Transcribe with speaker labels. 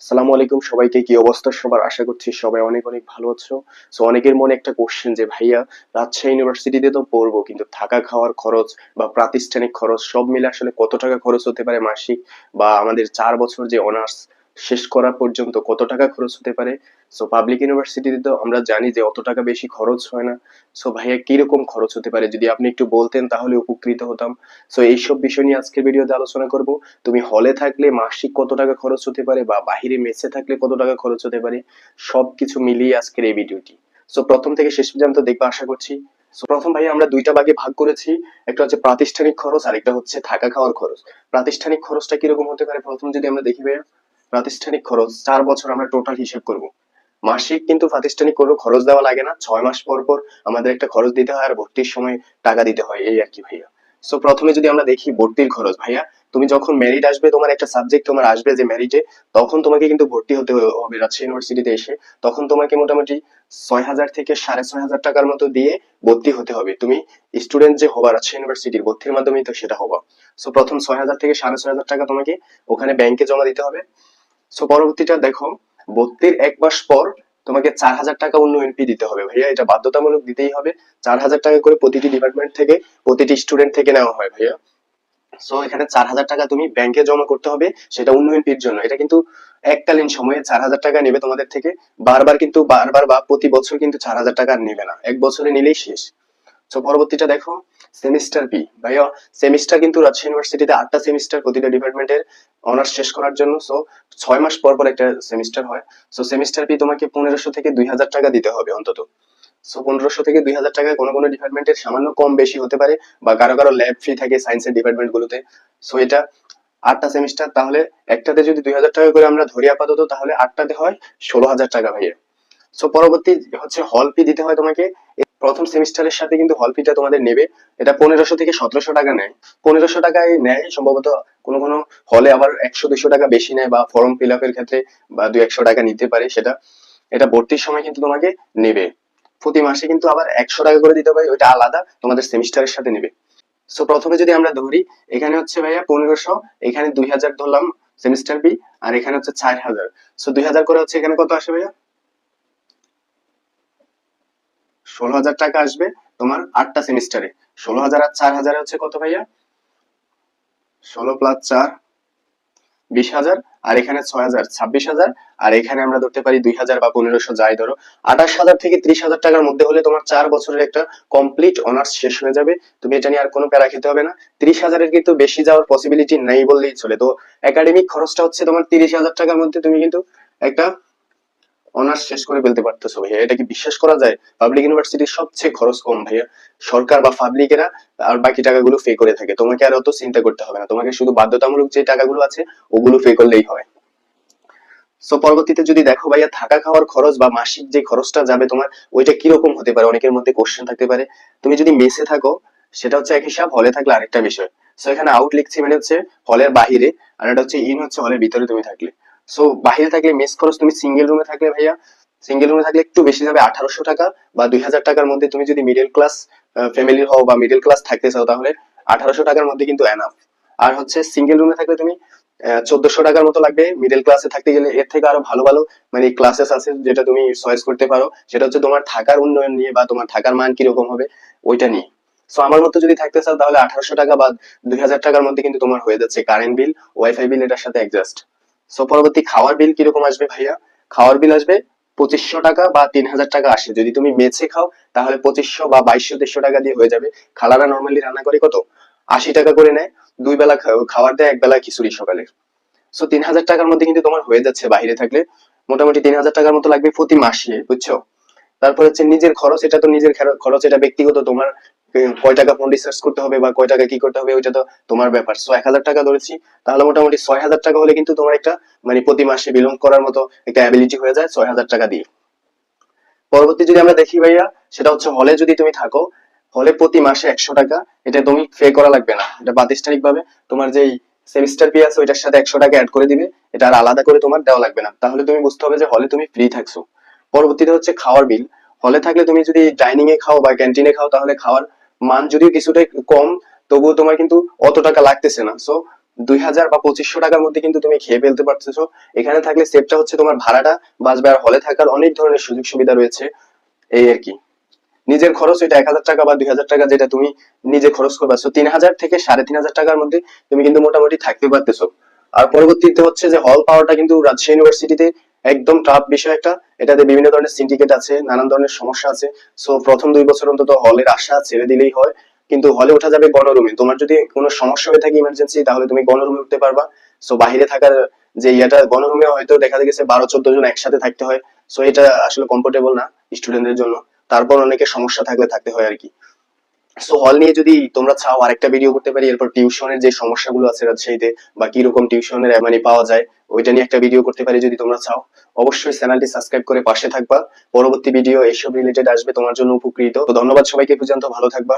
Speaker 1: আসসালামু আলাইকুম সবাইকে, কি অবস্থা সবার? আশা করছি সবাই অনেক অনেক ভালো আছো। সো অনেকের মনে একটা কোশ্চেন যে, ভাইয়া, রাজশাহী ইউনিভার্সিটিতে তো পড়ব, কিন্তু থাকা খাওয়ার খরচ বা প্রাতিষ্ঠানিক খরচ সব মিলে আসলে কত টাকা খরচ হতে পারে মাসিক? বা আমাদের চার বছর যে অনার্স শেষ করা পর্যন্ত কত টাকা খরচ হতে পারে? সো পাবলিক ইউনিভার্সিটিতে তো আমরা জানি যে অত টাকা বেশি খরচ হয় না। সো ভাইয়া, কীরকম খরচ হতে পারে? যদি আপনি একটু বলতেন, তাহলে উপকৃত হতাম। সো এইসব বিষয় নিয়ে আজকের ভিডিওতে আলোচনা করব। তুমি হলে থাকলে মাসিক কত টাকা খরচ হতে পারে বা বাহিরে মেসে থাকলে কত টাকা খরচ হতে পারে? সবকিছু মিলিয়ে আজকের এই ভিডিওটি। সো প্রথম থেকে শেষ পর্যন্ত দেখবা, আশা করছি। সো প্রথম ভাই আমরা দুইটা ভাগে ভাগ করেছি। একটা হচ্ছে প্রাতিষ্ঠানিক খরচ আর একটা হচ্ছে থাকা খাওয়ার খরচ। প্রাতিষ্ঠানিক খরচটা কীরকম হতে পারে? প্রথম যদি আমরা দেখি ভাইয়া। প্রাতিষ্ঠানিক খরচ চার বছর আমরা টোটাল হিসেব করব। মাসিক কিন্তু প্রাতিষ্ঠানিক কোনো খরচ দেওয়া লাগে না। ছয় মাস পর পর আমাদের একটা খরচ দিতে হয় আর ভর্তির সময় টাকা দিতে হয়, এই আর কি ভাইয়া। সো প্রথমে যদি আমরা দেখি ভর্তির খরচ, ভাইয়া, তুমি যখন মেরিট আসবে, তোমার একটা সাবজেক্ট তোমার আসবে যে মেরিটে তখন তোমাকে কিন্তু ভর্তি হতে হবে রাজশাহী ইউনিভার্সিটিতে এসে। তখন তোমাকে মোটামুটি ছয় হাজার থেকে সাড়ে ছয় হাজার টাকার মতো দিয়ে ভর্তি হতে হবে। তুমি স্টুডেন্ট যে হবা রাজশাহী ইউনিভার্সিটির ভর্তির মাধ্যমেই তো সেটা হবা। সো প্রথম ছয় হাজার থেকে সাড়ে ছয় হাজার টাকা তোমাকে ওখানে ব্যাংকে জমা দিতে হবে। সো পরবর্তীটা দেখো ভর্তির এক মাস পর তোমাকে চার হাজার টাকা উন্নয়ন ফি দিতে হবে। ভাইয়া, এটা বাধ্যতামূলক দিতেই হবে। চার হাজার টাকা করে প্রতিটি ডিপার্টমেন্ট থেকে, প্রতিটি স্টুডেন্ট থেকে নেওয়া হয়, ভাইয়া। সো এখানে চার হাজার টাকা তুমি ব্যাংকে জমা করতে হবে, সেটা উন্নয়ন ফির জন্য। এটা কিন্তু এককালীন সময়ে চার হাজার টাকা নেবে তোমাদের থেকে। বারবার কিন্তু, বারবার বা প্রতি বছর কিন্তু চার হাজার টাকা নেবে না। এক বছরে নিলেই শেষ। সো পরবর্তীটা দেখো সেমিস্টার ফি ভাইয়া সেমিস্টার কিন্তু রাজশাহী ইউনিভার্সিটিতে আটটা সেমিস্টার প্রতিটা ডিপার্টমেন্টের অনার্স শেষ করার জন্য। সো ছয় মাস পর পর একটা সেমিস্টার হয়। সো সেমিস্টার ফি তোমাকে পনেরোশো থেকে দুই হাজার টাকা দিতে হবে অন্তত। সো পনেরোশো থেকে দুই হাজার টাকা কোনো কোনো ডিপার্টমেন্টের সামান্য কম বেশি হতে পারে বা কারও কারও ল্যাব ফি থাকে সায়েন্সের ডিপার্টমেন্ট গুলোতে। সো এটা আটটা সেমিস্টার তাহলে একটাতে যদি দুই হাজার টাকা করে আমরা ধরি আপাতত, তাহলে আটটাতে হয় ষোলো হাজার টাকা ভাইয়া। সো পরবর্তী হচ্ছে হল ফি দিতে হয় তোমাকে। প্রথম সেমিস্টারের সাথে কিন্তু হল ফিটা তোমাদের নেবে। এটা পনেরোশো থেকে সতেরোশো টাকা নেয়। পনেরোশো টাকায় নেয়, সম্ভবত কোনো কোনো হলে আবার একশো দুশো টাকা বেশি নেয় বা ফর্ম ফিল আপের ক্ষেত্রে বা দুই একশো টাকা নিতে পারে সেটা। এটা ভর্তির সময় কিন্তু তোমাকে নেবে। প্রতি মাসে কিন্তু আবার একশো টাকা করে দিতে হবে, ওইটা আলাদা, তোমাদের সেমিস্টারের সাথে নেবে। সো প্রথমে যদি আমরা ধরি, এখানে হচ্ছে ভাইয়া পনেরোশো, এখানে দুই হাজার ধরলাম সেমিস্টার ফি আর এখানে হচ্ছে চার হাজার। সো দুই হাজার করে হচ্ছে এখানে কত আসে ভাইয়া? ষোলো হাজার টাকা আসবে তোমার আটটা সেমিস্টারে। ষোলো হাজার আর চার হাজার হচ্ছে কত ভাইয়া? ষোলো প্লাস চার, বিশ হাজার, আর এখানে ছয় হাজার, ছাব্বিশ হাজার, আর এখানে আমরা ধরতে পারি দুই হাজার বা পনেরোশো যাই ধরো। আঠাশ হাজার থেকে ত্রিশ হাজার টাকার মধ্যে হলে তোমার চার বছরের একটা কমপ্লিট অনার্স শেষ হয়ে যাবে। তুমি এটা নিয়ে আর কোনো প্যারা খেতে হবে না। ত্রিশ হাজারের কিন্তু বেশি যাওয়ার পসিবিলিটি নেই বললেই চলে। তো একাডেমিক খরচটা হচ্ছে তোমার তিরিশ হাজার টাকার মধ্যে তুমি কিন্তু একটা অনার্স শেষ করে ফেলতে পারতেছো ভাইয়া। এটা কি বিশ্বাস করা যায়? পাবলিক ইউনিভার্সিটির সবচেয়ে খরচ কম ভাইয়া। সরকার বা পাবলিকেরা আর বাকি টাকাগুলো পে করে থাকে। তোমাকে আর অত চিন্তা করতে হবে না। তোমাকে শুধু বাধ্যতামূলক যে টাকাগুলো আছে, ওগুলো পে করলেই হয় সো পরবর্তীতে যদি দেখো ভাইয়া, থাকা খাওয়ার খরচ বা মাসিক যে খরচটা যাবে তোমার, ওইটা কীরকম হতে পারে? অনেকের মধ্যে কোশ্চেন থাকতে পারে। তুমি যদি মেসে থাকো, সেটা হচ্ছে এক হিসাব হলে থাকলে আরেকটা বিষয়। সো এখানে আউট লিখছি মানে হচ্ছে হলের বাহিরে, আর এটা হচ্ছে ইন হচ্ছে হলের ভিতরে তুমি থাকলে। সো বাহিরে থাকলে মেস খরচ তুমি সিঙ্গেল রুমে থাকলে ভাইয়া সিঙ্গেল রুমে থাকলে একটু বেশি যাবে আঠারোশো টাকা বা দুই হাজার টাকার মধ্যে তুমি যদি মিডল ক্লাস ফ্যামিলির হও বা মিডল ক্লাস থাকতে চাও তাহলে আঠারোশো টাকার মধ্যে কিন্তু এনাফ আর হচ্ছে সিঙ্গেল রুমে থাকলে তুমি চোদ্দশো টাকার মতো লাগবে মিডল ক্লাসে থাকতে গেলে। এর থেকে আরও ভালো ভালো মানে ক্লাসেস আছে যেটা তুমি চয়েস করতে পারো। সেটা হচ্ছে তোমার থাকার উন্নয়ন নিয়ে বা তোমার থাকার মান কীরকম হবে, ওইটা নিয়ে। সো আমার মতো যদি থাকতে চাও তাহলে আঠারোশো টাকা বা দুই হাজার টাকার মধ্যে কিন্তু তোমার হয়ে যাচ্ছে কারেন্ট বিল ওয়াইফাই বিল এটার সাথে অ্যাডজাস্ট সো পরবর্তী খাওয়ার বিল কীরকম আসবে ভাইয়া? খাওয়ার বিল আসবে পঁচিশশো টাকা বা তিন হাজার টাকা আসে। যদি তুমি মেছে খাও, তাহলে পঁচিশশো বা বাইশশো দেড়শো টাকা দিয়ে হয়ে যাবে। খালারা নর্মালি রান্না করে কত? আশি টাকা করে নেয়। দুই বেলা খা- খাবার দেয়, এক বেলা খিচুড়ি সকালে। সো তিন হাজার টাকার মধ্যে কিন্তু তোমার হয়ে যাচ্ছে বাইরে থাকলে। মোটামুটি তিন হাজার টাকার মতো লাগবে প্রতি মাসে, বুঝছ? তারপর হচ্ছে নিজের খরচ, এটা তো নিজের খরচ, এটা ব্যক্তিগত, তোমার কয় টাকা ফোন রিসার্চ করতে হবে বা কয় টাকা কি করতে হবে, ওইটা তো তোমার ব্যাপার। সো এক হাজার টাকা ধরেছি, তাহলে মোটামুটি ছয় হাজার টাকা হলে কিন্তু তোমার একটা মানে প্রতি মাসে বিলং করার মতো একটা অ্যাবিলিটি হয়ে যায় ছয় হাজার টাকা দিয়ে। পরবর্তী যদি আমরা দেখি ভাইয়া, সেটা হচ্ছে হলে যদি তুমি থাকো হলে প্রতি মাসে একশো টাকা, এটা তুমি পে করা লাগবে না। এটা প্রাতিষ্ঠানিক ভাবে তোমার যেই সেমিস্টার ফি আছে, ওইটার সাথে একশো টাকা অ্যাড করে দিবে, এটা আর আলাদা করে তোমার দেওয়া লাগবে না। তাহলে তুমি বুঝতে হবে যে হলে তুমি ফ্রি থাকছো। পরবর্তীতে হচ্ছে খাওয়ার বিল হলে থাকলে তুমি যদি ডাইনিং এ খাও বা ক্যান্টিনে খাও, তাহলে খাওয়ার মান যদিও কিছুটা কম, তবুও তোমার কিন্তু অত টাকা লাগতেছে না। সো দুই হাজার বা পঁচিশশো টাকার মধ্যে কিন্তু তুমি খেয়ে ফেলতে পারতেছো। এখানে থাকলে সেভটা হচ্ছে তোমার ভাড়াটা, বাঁচবে আর হলে থাকার অনেক ধরনের সুযোগ সুবিধা রয়েছে। এই আর কি। নিজের খরচ ওইটা এক হাজার টাকা বা দুই হাজার টাকা যেটা তুমি নিজে খরচ করবে। সো তিন হাজার থেকে সাড়ে তিন হাজার টাকার মধ্যে তুমি কিন্তু মোটামুটি থাকতে পারতেছো। আর পরবর্তীতে হচ্ছে যে হল পাওয়াটা কিন্তু রাজশাহী ইউনিভার্সিটিতে একদম টাফ বিষয় একটা। এটাতে বিভিন্ন ধরনের সিন্ডিকেট আছে, নানান ধরনের সমস্যা আছে। সো প্রথম দুই বছর অন্তত হলের আশা ছেড়ে দিলেই হয়। কিন্তু হলে ওঠা যাবে গণরুমে। তোমার যদি কোনো সমস্যা হয়ে থাকে ইমার্জেন্সি তাহলে তুমি গণরুমে উঠতে পারবা। সো বাহিরে থাকার যে ইয়াটা, গণরুমে হয়তো দেখা গেছে বারো, চোদ্দ জন একসাথে থাকতে হয়। সো এটা আসলে কমফোর্টেবল না স্টুডেন্টদের জন্য। তারপর অনেকে সমস্যা থাকলে থাকতে হয় আর কি। সো হল নিয়ে যদি তোমরা চাও আরেকটা ভিডিও করতে পারি, এরপর টিউশনের যে সমস্যাগুলো আছে রাজশাহীতে বা কীরকম টিউশনের মানে পাওয়া যায়, ওইটা নিয়ে একটা ভিডিও করতে পারি যদি তোমরা চাও। অবশ্যই চ্যানেলটি সাবস্ক্রাইব করে পাশে থাকবা। পরবর্তী ভিডিও এইসব রিলেটেড আসবে তোমার জন্য উপকৃত। তো ধন্যবাদ সবাইকে পর্যন্ত ভালো থাকবা।